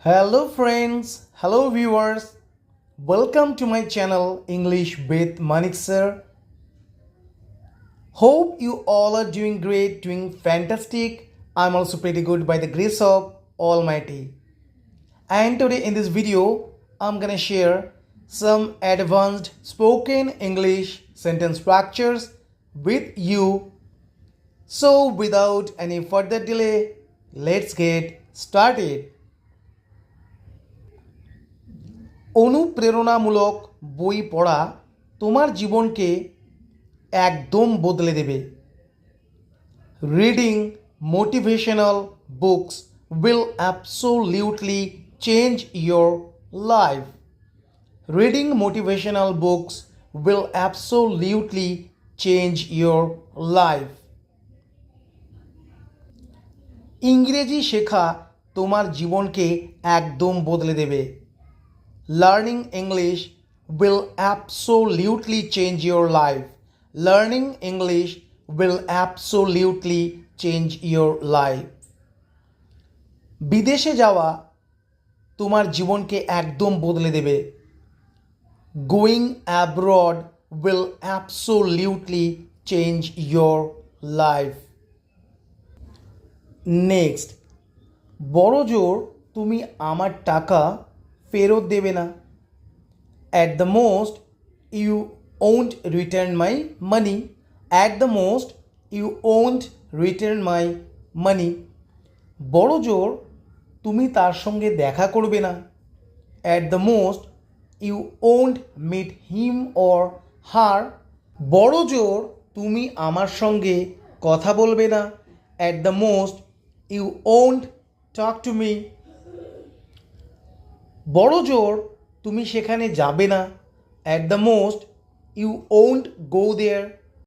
Hello friends, hello viewers. Welcome to my channel English with Manik sir. Hope you all are doing great, doing fantastic. I'm also pretty good by the grace of Almighty. And today in this video, I'm gonna share some advanced spoken English sentence structures with you. So without any further delay, let's get started. অনুপ্রেরণামূলক বই পড়া তোমার জীবনকে একদম বদলে দেবে। Reading, motivational books will absolutely change your life. Reading, motivational books will absolutely change your life. ইংরেজি শেখা তোমার জীবনকে একদম বদলে দেবে। Learning English will absolutely change your life. Learning English will absolutely change your life. বিদেশে যাওয়া তোমার জীবনকে একদম বদলে দেবে going abroad will absolutely change your life next বড় জোর তুমি আমার টাকা ফেরত দেবে না। At the most you won't return my money at the most you won't return my money বড় জোর, তুমি তার সঙ্গে দেখা করবে না। At the most you won't meet him or her বড় জোর, তুমি আমার সঙ্গে কথা বলবে না। At the most you won't talk to me বড় জোর তুমি সেখানে যাবে না। At the most you won't go there